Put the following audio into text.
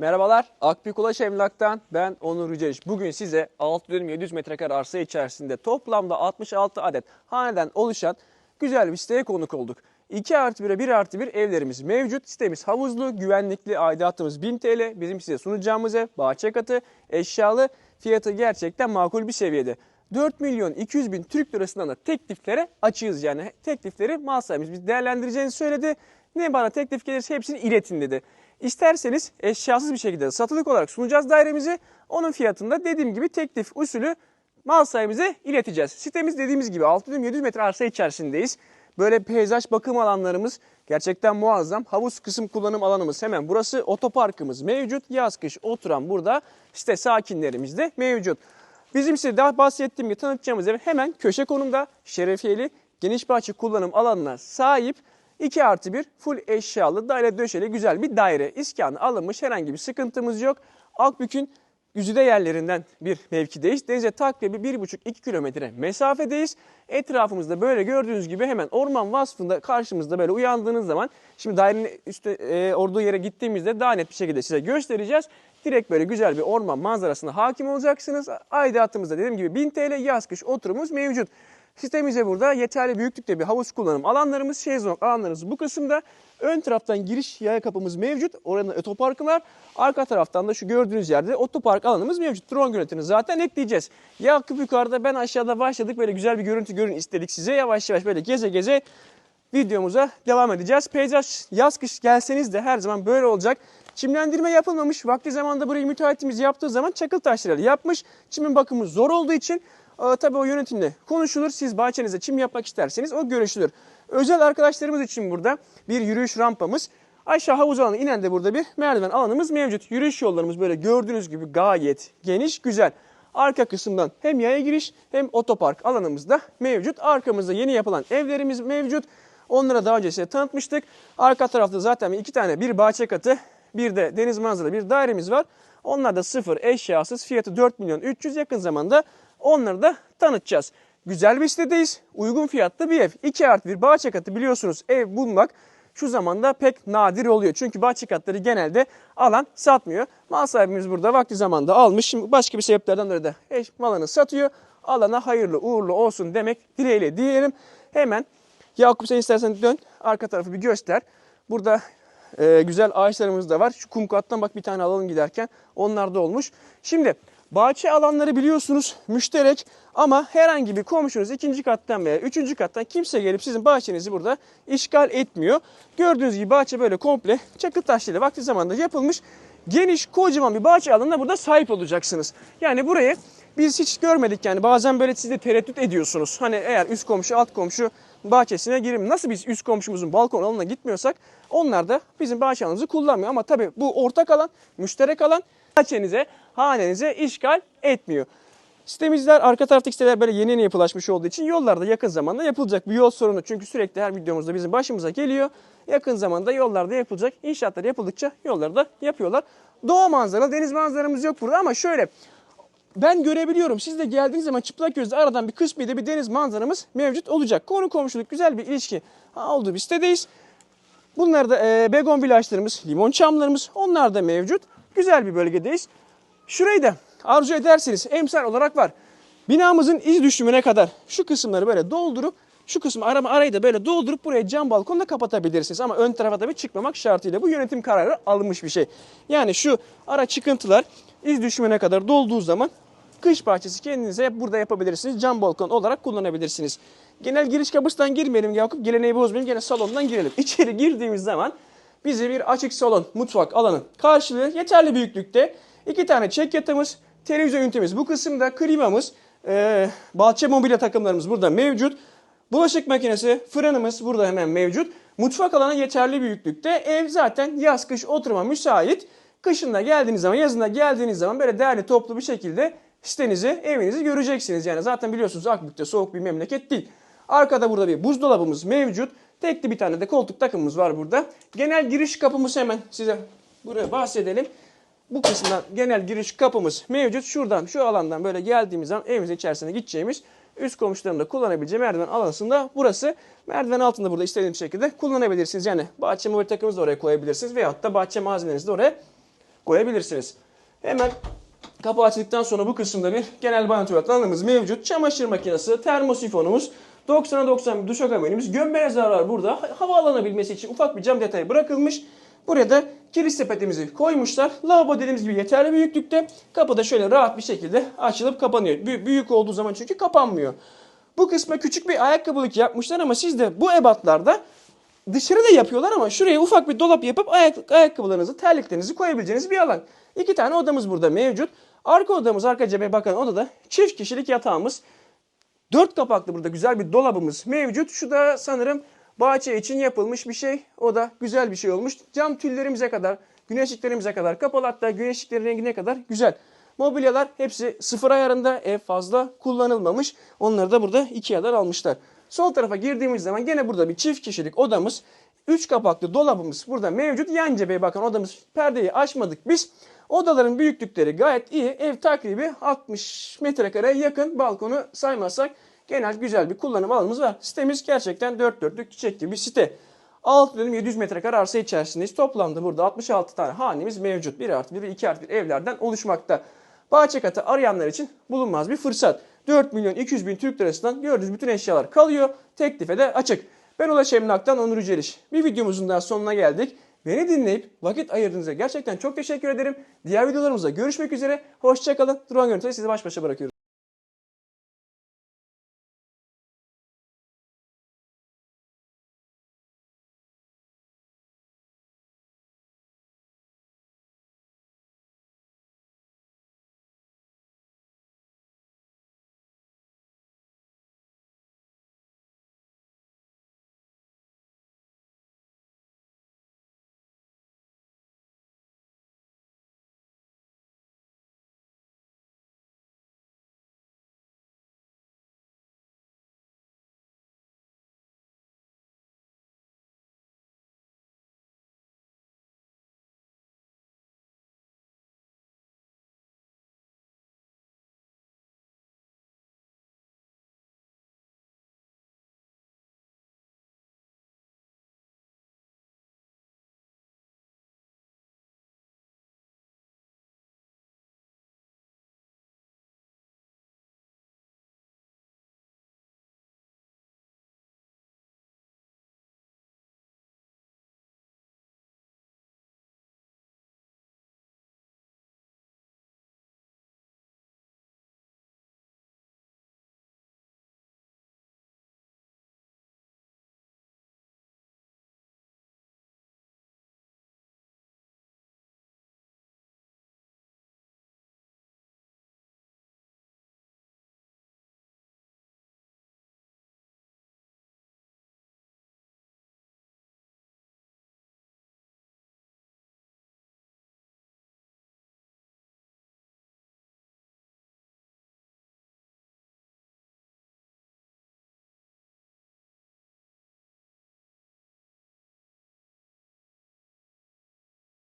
Merhabalar, Akbük Ulaş Emlak'tan ben Onur Yüceliş. Bugün size 6 dönüm 700 metrekare arsa içerisinde toplamda 66 adet haneden oluşan güzel bir siteye konuk olduk. 2 artı 1'e 1 artı 1 evlerimiz mevcut. Sitemiz havuzlu, güvenlikli, aidatımız 1000 TL. Bizim size sunacağımız ev bahçe katı, eşyalı, fiyatı gerçekten makul bir seviyede. 4 milyon 200 bin Türk lirasından da tekliflere açığız yani. Teklifleri mal sahibimiz biz değerlendireceğini söyledi. Ne bana teklif gelirse hepsini iletin dedi. İsterseniz eşyasız bir şekilde satılık olarak sunacağız dairemizi. Onun fiyatında dediğim gibi teklif usulü mal sahibimize ileteceğiz. Sitemiz dediğimiz gibi 6700 metre arsa içerisindeyiz. Böyle peyzaj bakım alanlarımız gerçekten muazzam. Havuz kısım kullanım alanımız hemen burası. Otoparkımız mevcut. Yaz kış oturan burada site sakinlerimiz de mevcut. Bizim size daha bahsettiğim gibi tanıtacağımız ev hemen köşe konumda şerefiyeli geniş bahçe kullanım alanına sahip 2 artı 1 full eşyalı daire döşeli güzel bir daire. İskanı alınmış herhangi bir sıkıntımız yok. Akbük'ün güzide yerlerinden bir mevkideyiz. Denize takribi 1,5-2 kilometre mesafedeyiz. Etrafımızda böyle gördüğünüz gibi hemen orman vasfında karşımızda böyle uyandığınız zaman şimdi dairenin üstte e, olduğu yere gittiğimizde daha net bir şekilde size göstereceğiz. Direkt böyle güzel bir orman manzarasına hakim olacaksınız. Aidatımızda dediğim gibi 1000 TL yaz kış oturumumuz mevcut. Sitemize burada yeterli büyüklükte bir havuz kullanım alanlarımız, şezlong alanlarımız bu kısımda. Ön taraftan giriş yaya kapımız mevcut. Orada otoparkı var. Arka taraftan da şu gördüğünüz yerde otopark alanımız mevcut. Drone görüntünü zaten ekleyeceğiz. Yakup yukarıda ben aşağıda başladık. Böyle güzel bir görüntü görün istedik size. Yavaş yavaş böyle geze geze videomuza devam edeceğiz. Peyzaj yaz kış gelseniz de her zaman böyle olacak. Çimlendirme yapılmamış. Vakti zamanda burayı müteahhitimiz yaptığı zaman çakıl taşlarıyla yapmış. Çimin bakımı zor olduğu için e, tabii o yönetimle konuşulur. Siz bahçenize çim yapmak isterseniz o görüşülür. Özel arkadaşlarımız için burada bir yürüyüş rampamız. Aşağı havuz alanı inen de burada bir merdiven alanımız mevcut. Yürüyüş yollarımız böyle gördüğünüz gibi gayet geniş, güzel. Arka kısımdan hem yaya giriş hem otopark alanımız da mevcut. Arkamızda yeni yapılan evlerimiz mevcut. Onlara daha önce size tanıtmıştık. Arka tarafta zaten iki tane bir bahçe katı, bir de deniz manzaralı bir dairemiz var. Onlar da sıfır eşyasız fiyatı 4 milyon 300 yakın zamanda onları da tanıtacağız. Güzel bir sitedeyiz. Uygun fiyatlı bir ev. 2 artı bir bahçe katı biliyorsunuz ev bulmak şu zamanda pek nadir oluyor. Çünkü bahçe katları genelde alan satmıyor. Mal sahibimiz burada vakti zamanda almış. Şimdi başka bir sebeplerden dolayı da eş malını satıyor. Alana hayırlı uğurlu olsun demek dileğiyle diyelim. Hemen Yakup sen istersen dön arka tarafı bir göster. Burada e, güzel ağaçlarımız da var. Şu kum kattan bak bir tane alalım giderken. Onlar da olmuş. Şimdi bahçe alanları biliyorsunuz müşterek ama herhangi bir komşunuz ikinci kattan veya üçüncü kattan kimse gelip sizin bahçenizi burada işgal etmiyor. Gördüğünüz gibi bahçe böyle komple çakıl taşlarıyla vakti zamanında yapılmış. Geniş kocaman bir bahçe alanına burada sahip olacaksınız. Yani burayı biz hiç görmedik yani bazen böyle siz de tereddüt ediyorsunuz. Hani eğer üst komşu alt komşu bahçesine girim. Nasıl biz üst komşumuzun balkon alanına gitmiyorsak onlar da bizim bahçe alanımızı kullanmıyor. Ama tabii bu ortak alan, müşterek alan bahçenize, hanenize işgal etmiyor. Sitemizler, arka taraftaki siteler böyle yeni yeni yapılaşmış olduğu için yollarda yakın zamanda yapılacak. Bu yol sorunu çünkü sürekli her videomuzda bizim başımıza geliyor. Yakın zamanda yollarda yapılacak. İnşaatlar yapıldıkça yolları da yapıyorlar. Doğa manzaralı, deniz manzaramız yok burada ama şöyle ben görebiliyorum. Siz de geldiğiniz zaman çıplak gözle aradan bir kısmı bir deniz manzaramız mevcut olacak. Konu komşuluk güzel bir ilişki olduğu bir sitedeyiz. Bunlar da e, begon villaçlarımız, limon çamlarımız onlar da mevcut. Güzel bir bölgedeyiz. Şurayı da arzu ederseniz emsal olarak var. Binamızın iz düşümüne kadar şu kısımları böyle doldurup şu kısmı arama arayı da böyle doldurup buraya cam balkonla kapatabilirsiniz. Ama ön tarafa tabii çıkmamak şartıyla bu yönetim kararı alınmış bir şey. Yani şu ara çıkıntılar iz düşümüne kadar dolduğu zaman kış bahçesi kendinize hep burada yapabilirsiniz. Cam balkon olarak kullanabilirsiniz. Genel giriş kapısından girmeyelim Yakup. Geleneği bozmayalım. Gene salondan girelim. İçeri girdiğimiz zaman bizi bir açık salon, mutfak alanı karşılıyor. Yeterli büyüklükte. İki tane çek yatağımız, televizyon ünitemiz bu kısımda, klimamız, e, bahçe mobilya takımlarımız burada mevcut. Bulaşık makinesi, fırınımız burada hemen mevcut. Mutfak alanı yeterli büyüklükte. Ev zaten yaz kış oturuma müsait. Kışında geldiğiniz zaman, yazında geldiğiniz zaman böyle değerli toplu bir şekilde sitenizi, evinizi göreceksiniz. Yani zaten biliyorsunuz Akbük'te soğuk bir memleket değil. Arkada burada bir buzdolabımız mevcut. Tekli bir tane de koltuk takımımız var burada. Genel giriş kapımız hemen size buraya bahsedelim. Bu kısımdan genel giriş kapımız mevcut. Şuradan şu alandan böyle geldiğimiz zaman evimizin içerisine gideceğimiz üst komşuların da kullanabileceği merdiven alanında burası. Merdiven altında burada istediğiniz şekilde kullanabilirsiniz. Yani bahçe mobilya takımınızı da oraya koyabilirsiniz veyahut da bahçe malzemelerinizi de oraya koyabilirsiniz. Hemen Kapı açıldıktan sonra bu kısımda bir genel banyo tuvalet alanımız mevcut. Çamaşır makinesi, termosifonumuz, 90'a 90 bir duşakabinimiz, gömbenezler var burada. Ha- Hava alanabilmesi için ufak bir cam detayı bırakılmış. Buraya da kiriş sepetimizi koymuşlar. Lavabo dediğimiz gibi yeterli büyüklükte. Kapı da şöyle rahat bir şekilde açılıp kapanıyor. Bü- büyük olduğu zaman çünkü kapanmıyor. Bu kısma küçük bir ayakkabılık yapmışlar ama siz de bu ebatlarda dışarıda yapıyorlar ama şuraya ufak bir dolap yapıp ayak, ayakkabılarınızı, terliklerinizi koyabileceğiniz bir alan. İki tane odamız burada mevcut. Arka odamız, arka cebe bakan odada çift kişilik yatağımız. Dört kapaklı burada güzel bir dolabımız mevcut. Şu da sanırım bahçe için yapılmış bir şey. O da güzel bir şey olmuş. Cam tüllerimize kadar, güneşliklerimize kadar kapalı. Hatta güneşliklerin rengine kadar güzel. Mobilyalar hepsi sıfır ayarında. Ev fazla kullanılmamış. Onları da burada Ikea'dan almışlar. Sol tarafa girdiğimiz zaman gene burada bir çift kişilik odamız. Üç kapaklı dolabımız burada mevcut. Yan cepheye bakan odamız perdeyi açmadık biz. Odaların büyüklükleri gayet iyi. Ev takribi 60 metrekareye yakın balkonu saymazsak genel güzel bir kullanım alanımız var. Sitemiz gerçekten dört dörtlük çiçek gibi bir site. 6 dönüm 700 metrekare arsa içerisindeyiz. Toplamda burada 66 tane hanemiz mevcut. 1 artı 1 ve 2 artı 1 evlerden oluşmakta. Bahçe katı arayanlar için bulunmaz bir fırsat. 4 milyon 200 bin Türk lirasından gördüğünüz bütün eşyalar kalıyor. Teklife de açık. Ben Ulaş Emlak'tan Onur Yüceliş. Bir videomuzun daha sonuna geldik. Beni dinleyip vakit ayırdığınıza gerçekten çok teşekkür ederim. Diğer videolarımızda görüşmek üzere. Hoşçakalın. Drone görüntüleri sizi baş başa bırakıyorum.